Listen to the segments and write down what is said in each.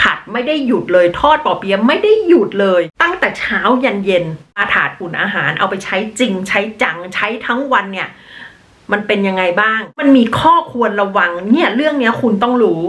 ผัดไม่ได้หยุดเลยทอดปอเปี๊ยะไม่ได้หยุดเลย ตั้งแต่เช้ายันเย็นอาถาดอุ่นอาหารเอาไปใช้จริง ใช้จังใช้ทั้งวันเนี่ย มันเป็นยังไงบ้าง มันมีข้อควรระวังเนี่ยเรื่องเนี้ยคุณต้องรู้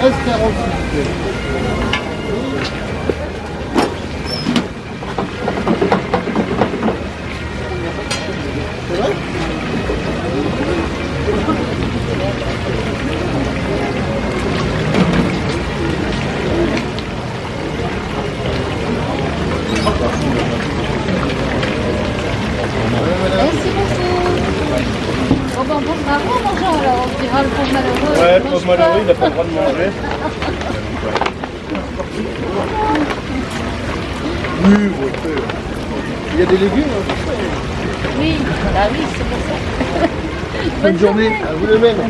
Merci il le n'a pas le droit de manger. Oui, il y a des légumes. hein. Oui, bah oui, c'est pour ça. Bonne journée. À vous de même. Là,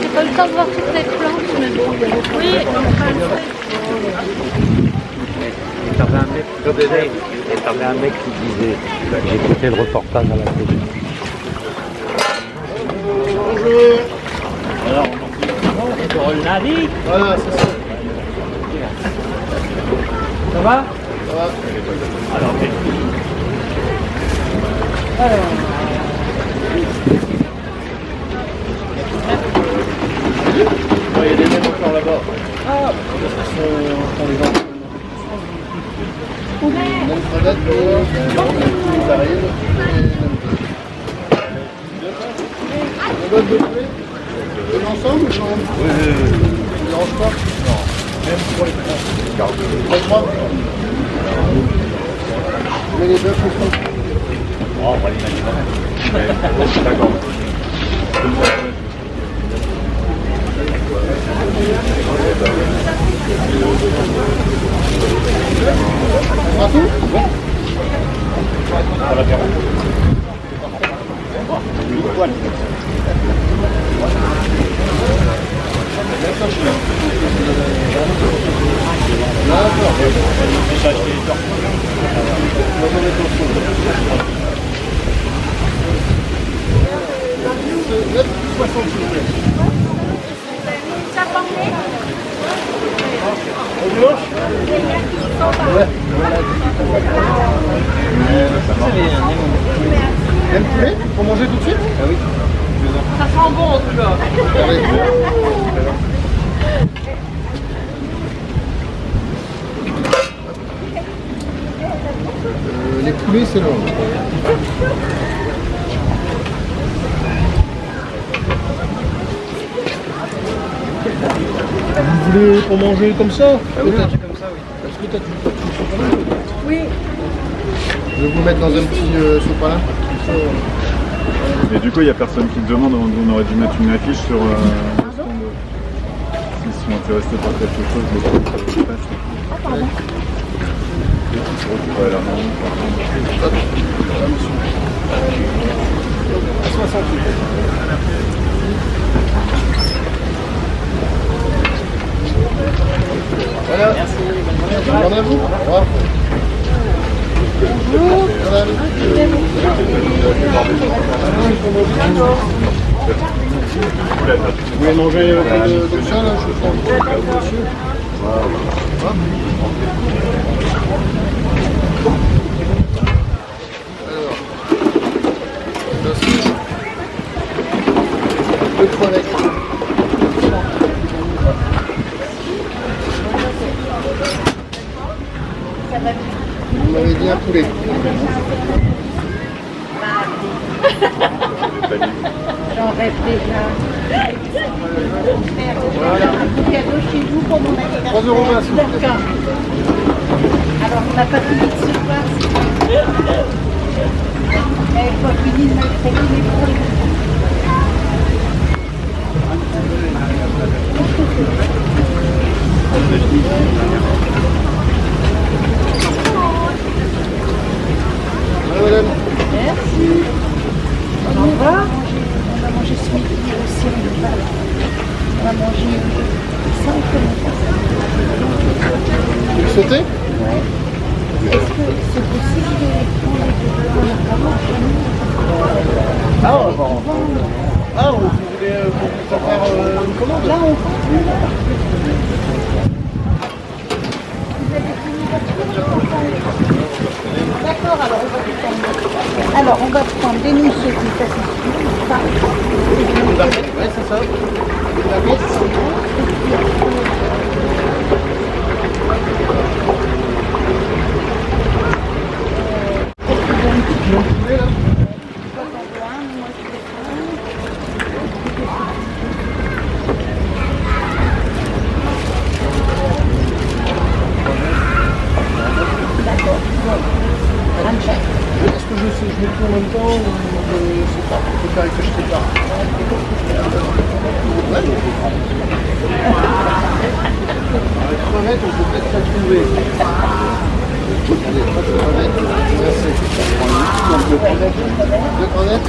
j'ai pas eu le temps de voir toutes les plantes, mais bon, il y a beaucoup. Oui, t'avais un mec qui disait, j'écoutais le reportage à la télé. Bonjour. Alors, on le navigue, Voilà, c'est ça. ça va Ça va. Alors, Il y a des mêmes encore là-bas. Ah, parce qu'ils sont quand les enfants. Même crevette, mais ils arrivent. La boîte de poulet De l'ensemble ou non Oui, oui, oui. Ça ne dérange pas Non. Même pour les trois. Les trois Mais les bœufs, ils sont oh, on va les mettre quand même. D'accord. à tout Ça va faire. Neuf, 60 s'il vous plaît. Au dimanche Ouais. Même poulet Pour manger tout de suite Ah oui. Ça sent bon en tout cas. Euh, les poulets, c'est long. Vous voulez pour manger comme ça Ah oui, comme ça, oui. Est-ce que tu as du sopalin oui. Je vais vous mettre dans un petit euh, sopalin. Et du coup, il n'y a personne qui te demande, on aurait dû mettre une affiche sur. Euh, S'ils sont intéressés par quelque chose, mais oh, Voilà. Merci. Bonne journée à vous. Au revoir. Bonjour. Vous voulez manger comme ça, là, je pense. D'accord, alors on va prendre. Alors, on va prendre des nouilles ça c'est. Ça, Oui, je mets tout en même temps ou euh, c'est pas. Préféré que je Ouais, mais Crevettes, on peut peut-être la trouver. Les crevettes, merci. Deux crevettes. Deux crevettes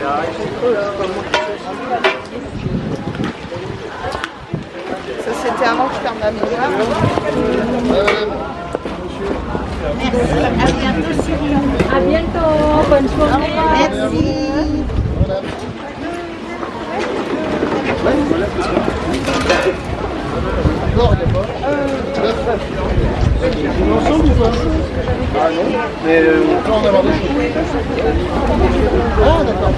Ça, c'était avant que je perde ma mémoire. Merci. À bientôt, Cyril. À bientôt, bonne journée. Ensemble ou pas? Ah non, mais euh, on peut en avoir des choses. Ah d'accord.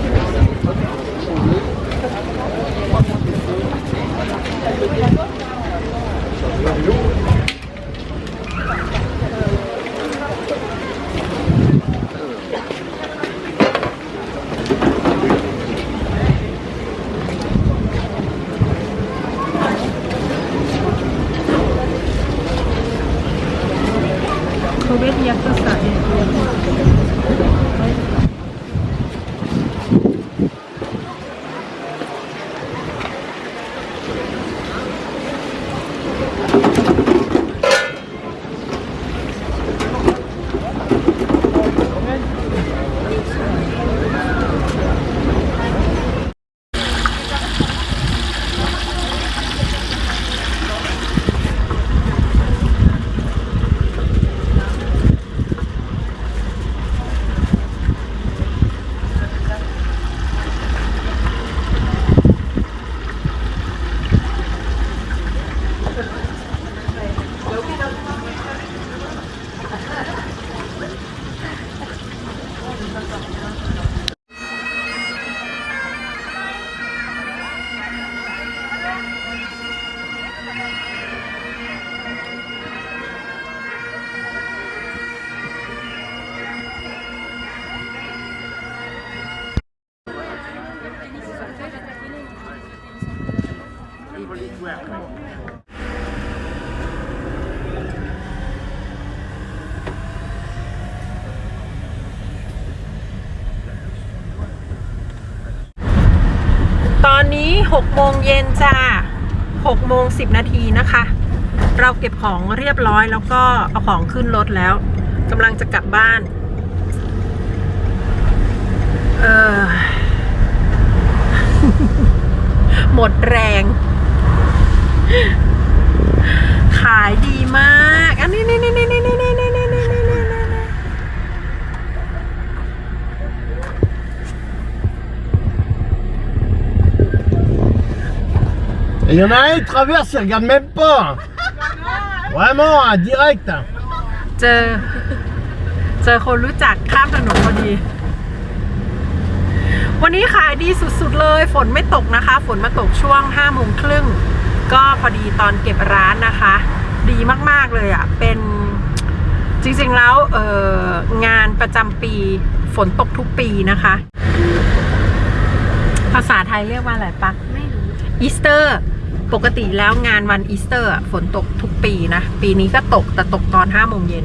6โมงเย็นจ้า6โมง10 นาทีนะคะ เราเก็บของเรียบร้อยแล้วก็เอาของขึ้นรถแล้วกำลังจะกลับบ้าน เออ หมดแรง ขายดีมาก อันนี้นี่นี่นี่นี่นี่นี่นี่นี่นี่นี่นี่ Et il y en a un, il traverse, il regarde même pas. Vraiment, hein, direct. เจอ เจอคนรู้จักข้ามถนนพอดี วันนี้ขายดีสุดๆเลย ฝนไม่ตกนะคะ ฝนมาตกช่วงห้าโมงครึ่ง ก็พอดีตอนเก็บร้านนะคะ ดีมากๆเลยอะ่ะ เป็นจริงๆแล้วเอองานประจำปีฝนตกทุกปีนะคะ ภาษาไทยเรียกว่าอะไรปะ ไม่รู้ อีสเตอร์ ปกติแล้วงานวันอีสเตอร์ฝนตกทุกปีนะ ปีนี้ก็ตกแต่ตกตอนห้าโมงเย็น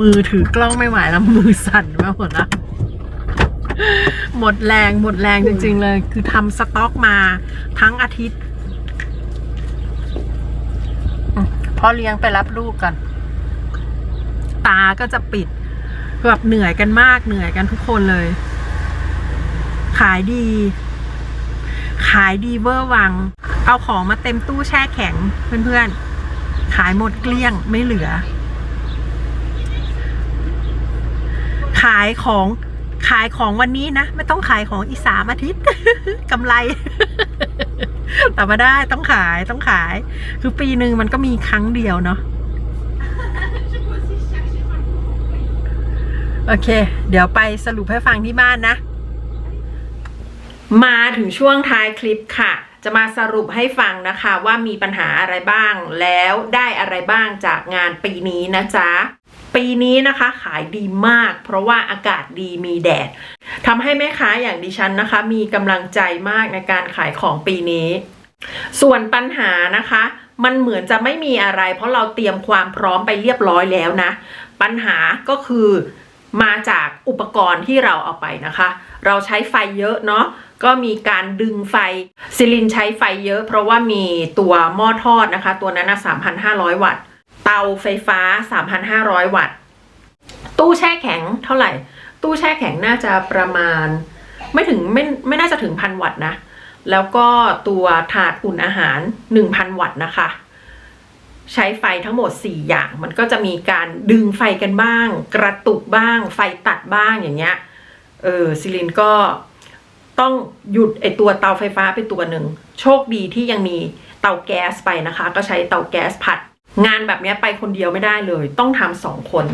มือถือกล้องไม่ไหวแล้ว มือสั่นไปหมดแล้วหมดแรงหมดแรงจริง ๆ เลย คือทำสต็อกมาทั้งอาทิตย์พ่อเลี้ยงไปรับลูกกัน ตาก็จะปิดแบบเหนื่อยกันมากเหนื่อยกันทุกคนเลย ขายดี ขายดีเวอร์วัง เอาของมาเต็มตู้แช่แข็งเพื่อนๆ ขายหมดเกลี้ยงไม่เหลือ ขายของขายของวันนี้นะ ไม่ต้องขายของอีกสามอาทิตย์กำไร แต่มาได้ต้องขายต้องขาย คือปีหนึ่งมันก็มีครั้งเดียวเนาะโอเค เดี๋ยวไปสรุปให้ฟังที่บ้านนะ มาถึงช่วงท้ายคลิปค่ะ จะมาสรุปให้ฟังนะคะว่ามีปัญหาอะไรบ้างแล้วได้อะไรบ้างจากงานปีนี้นะจ๊ะ ปีนี้นะคะขายดีมาก เพราะว่าอากาศดีมีแดดทำให้แม่ค้าอย่างดิฉันนะคะ มีกำลังใจมากในการขายของปีนี้ ส่วนปัญหานะคะ มันเหมือนจะไม่มีอะไร เพราะเราเตรียมความพร้อมไปเรียบร้อยแล้วนะ ปัญหาก็คือ มาจากอุปกรณ์ที่เราเอาไปนะคะ เราใช้ไฟเยอะเนาะก็มีการดึงไฟซิลินใช้ไฟเยอะ เพราะว่ามีตัวหม้อทอดนะคะ ตัวนั้นนะ3,500 วัตต์ เตาไฟฟ้า 3,500 วัตต์ ตู้แช่แข็งเท่าไหร่ ตู้แช่แข็งน่าจะประมาณ ไม่ถึงไม่ไม่น่าจะถึงพันวัตต์นะ แล้วก็ตัวถาดอุ่นอาหาร 1,000 วัตต์นะคะ ใช้ไฟทั้งหมด 4 อย่าง มันก็จะมีการดึงไฟกันบ้าง กระตุกบ้าง ไฟตัดบ้างอย่างเงี้ยเออซิลินก็ต้องหยุดไอตัวเตาไฟฟ้าไปตัวหนึ่ง โชคดีที่ยังมีเตาแก๊สไปนะคะ ก็ใช้เตาแก๊สผัด งานแบบเนี้ยไปคนเดียวไม่ได้เลย ต้องทำสองคน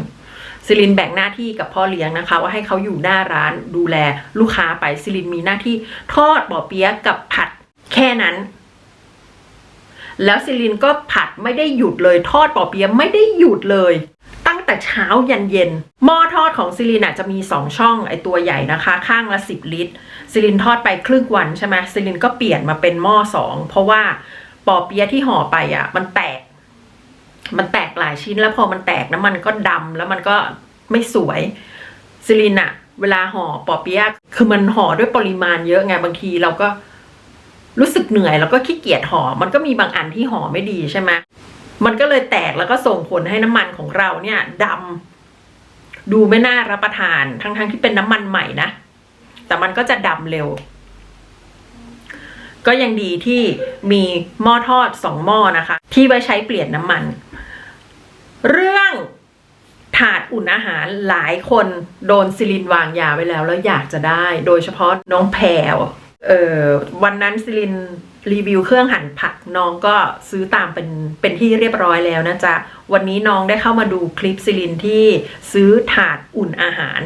ซิลินแบ่งหน้าที่กับพ่อเลี้ยงนะคะ ว่าให้เขาอยู่หน้าร้านดูแลลูกค้าไปซิลินมีหน้าที่ทอดบอเปี๊ยะกับผัดแค่นั้น แล้วซิลินก็ผัดไม่ได้หยุดเลยทอดปอเปี๊ยะไม่ได้หยุดเลย ตั้งแต่เช้ายันเย็น หม้อทอดของซิลินอะจะมีสองช่องไอตัวใหญ่นะคะ ข้างละสิบลิตรซิลินทอดไปครึ่งวันใช่ไหมซิลินก็เปลี่ยนมาเป็นหม้อสองเพราะว่าปอเปี๊ยะที่ห่อไปอะมันแตก มันแตกหลายชิ้นแล้วพอมันแตกน้ำมันก็ดำแล้วมันก็ไม่สวยซิลินอะเวลาห่อปอเปี๊ยะคือมันห่อด้วยปริมาณเยอะไงบางทีเราก็ รู้สึกเหนื่อยแล้วก็ขี้เกียจห่อมันก็มีบางอันที่ห่อไม่ดีใช่ไหมมันก็เลยแตกแล้วก็ส่งผลให้น้ำมันของเราเนี่ยดำดูไม่น่ารับประทานทั้งๆทที่เป็นน้ำมันใหม่นะแต่มันก็จะดำเร็ว ก็ยังดีที่มีหม้อทอดสองหม้อนะคะ ที่ไว้ใช้เปลี่ยนน้ำมัน เรื่องถาดอุ่นอาหารหลายคนโดนซิลินวางยาไว้แล้ว แล้วอยากจะได้ โดยเฉพาะน้องแพรว เออวันนั้นซิลินรีวิวเครื่องหั่นผักน้องก็ซื้อตามเป็นเป็นที่เรียบร้อยแล้วนะจ๊ะ วันนี้น้องได้เข้ามาดูคลิปซิลินที่ซื้อถาดอุ่นอาหาร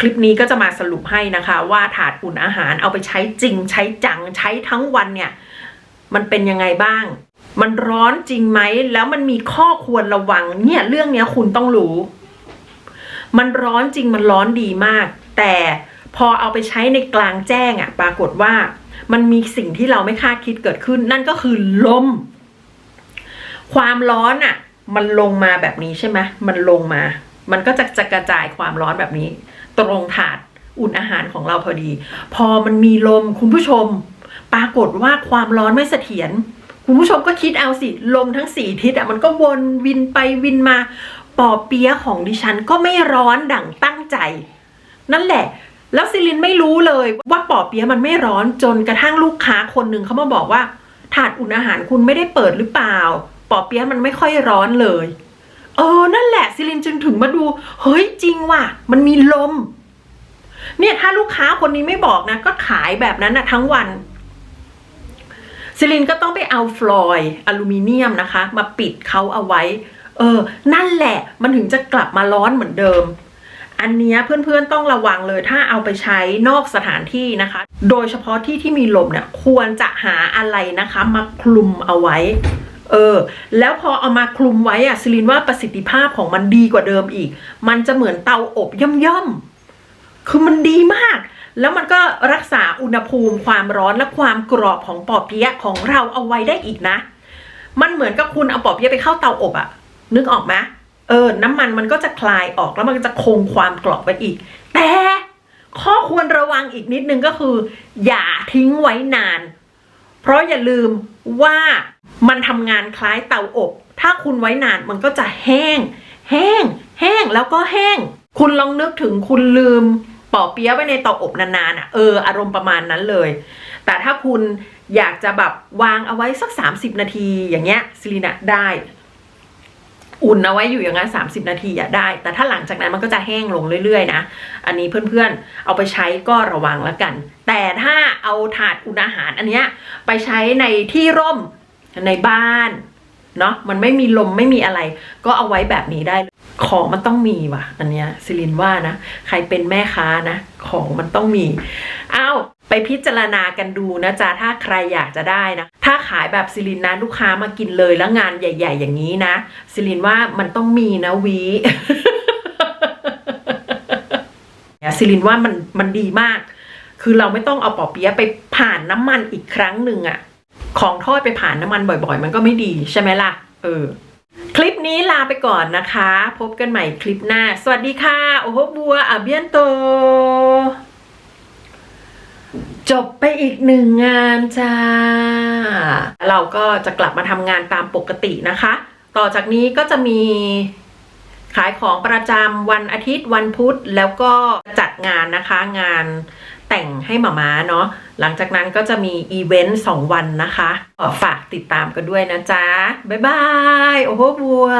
คลิปนี้ก็จะมาสรุปให้นะคะ ว่าถาดอุ่นอาหารเอาไปใช้จริง ใช้จังใช้ทั้งวันเนี่ย มันเป็นยังไงบ้าง มันร้อนจริงไหมแล้วมันมีข้อควรระวังเนี่ยเรื่องเนี้ยคุณต้องรู้ มันร้อนจริงมันร้อนดีมาก แต่ พอเอาไปใช้ในกลางแจ้งอะปรากฏว่ามันมีสิ่งที่เราไม่คาดคิดเกิดขึ้น นั่นก็คือลม ความร้อนอะมันลงมาแบบนี้ใช่ไหมมันลงมา มันก็จะจะกระจายความร้อนแบบนี้ ตรงถาดอุ่นอาหารของเราพอดี พอมันมีลมคุณผู้ชม ปรากฏว่าความร้อนไม่เสถียรคุณผู้ชมก็คิดเอาสิลมทั้งสี่ทิศอะมันก็วนวินไปวินมาปอเปี๊ยะของดิฉันก็ไม่ร้อนดั่งตั้งใจ นั่นแหละ แล้วซิลินไม่รู้เลยว่าปอเปี๊ยะมันไม่ร้อนจนกระทั่งลูกค้าคนหนึ่งเขามาบอกว่าถาดอุ่นอาหารคุณไม่ได้เปิดหรือเปล่า ปอเปี๊ยะมันไม่ค่อยร้อนเลย เออ นั่นแหละซิลินจึงถึงมาดู เฮ้ยจริงว่ะ มันมีลม เนี่ยถ้าลูกค้าคนนี้ไม่บอกนะ ก็ขายแบบนั้นนะทั้งวันซิลินก็ต้องไปเอาฟลอยด์อลูมิเนียมนะคะ มาปิดเขาเอาไว้ เออ นั่นแหละ มันถึงจะกลับมาร้อนเหมือนเดิม อันนี้เพื่อนๆต้องระวังเลยถ้าเอาไปใช้นอกสถานที่นะคะ โดยเฉพาะที่ที่มีลมเนี่ยควรจะหาอะไรนะคะมาคลุมเอาไว้ เออ แล้วพอเอามาคลุมไว้อะซิลินว่าประสิทธิภาพของมันดีกว่าเดิมอีก มันจะเหมือนเตาอบย่อมๆคือมันดีมากแล้วมันก็รักษาอุณหภูมิความร้อนและความกรอบของปอเปี๊ยะของเราเอาไว้ได้อีกนะ มันเหมือนกับคุณเอาปอเปี๊ยะไปเข้าเตาอบอะนึกออกไหม เออ น้ำมันมันก็จะคลายออกแล้วมันก็จะคงความกรอบไว้อีก แต่ข้อควรระวังอีกนิดนึงก็คือ อย่าทิ้งไว้นาน เพราะอย่าลืมว่ามันทำงานคล้ายเตาอบ ถ้าคุณไว้นานมันก็จะแห้ง แห้ง แห้งแล้วก็แห้ง คุณลองนึกถึงคุณลืมปอเปี๊ยะไว้ในเตาอบนานๆอะเอออารมณ์ประมาณนั้นเลย แต่ถ้าคุณอยากจะแบบวางเอาไว้สัก 30 นาทีอย่างเงี้ยซิลินะได้ อุ่นเอาไว้อยู่อย่างนั้น30นาทีอะได้ แต่ถ้าหลังจากนั้นมันก็จะแห้งลงเรื่อยๆนะ อันนี้เพื่อนๆ เอาไปใช้ก็ระวังแล้วกัน แต่ถ้าเอาถาดอุ่นอาหารอันเนี้ยไปใช้ในที่ร่มในบ้านเนาะมันไม่มีลมไม่มีอะไร ก็เอาไว้แบบนี้ได้ของมันต้องมีว่ะ อันเนี้ยซิลินว่านะ ใครเป็นแม่ค้านะ ของมันต้องมี เอา ไปพิจารณากันดูนะจ๊ะถ้าใครอยากจะได้นะ ถ้าขายแบบซิลินนะลูกค้ามากินเลยแล้วงานใหญ่ ๆ อย่างนี้นะซิลินว่ามันต้องมีนะวีซิลินว่ามันมันดีมาก คือเราไม่ต้องเอาปอเปี๊ยะไปผ่านน้ำมันอีกครั้งหนึ่งอะของทอดไปผ่านน้ำมันบ่อย ๆ มันก็ไม่ดีใช่ไหมล่ะ เออ คลิปนี้ลาไปก่อนนะคะ พบกันใหม่คลิปหน้า สวัสดีค่ะ โอ้โหบัวอาเบียนโต จบไปอีกหนึ่งงานจ้า เราก็จะกลับมาทำงานตามปกตินะคะ ต่อจากนี้ก็จะมีขายของประจำวันอาทิตย์วันพุธแล้วก็จัดงานนะคะงานแต่งให้หมาม้าเนาะหลังจากนั้นก็จะมีอีเวนต์สองวันนะคะฝากติดตามกันด้วยนะจ๊ะ บ๊ายบาย โอ้โหบัวย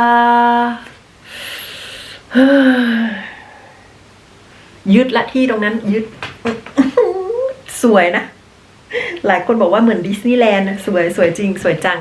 ยึดละที่ตรงนั้นยึด สวยนะ หลายคนบอกว่าเหมือนดิสนีย์แลนด์สวยสวยจริง สวยจัง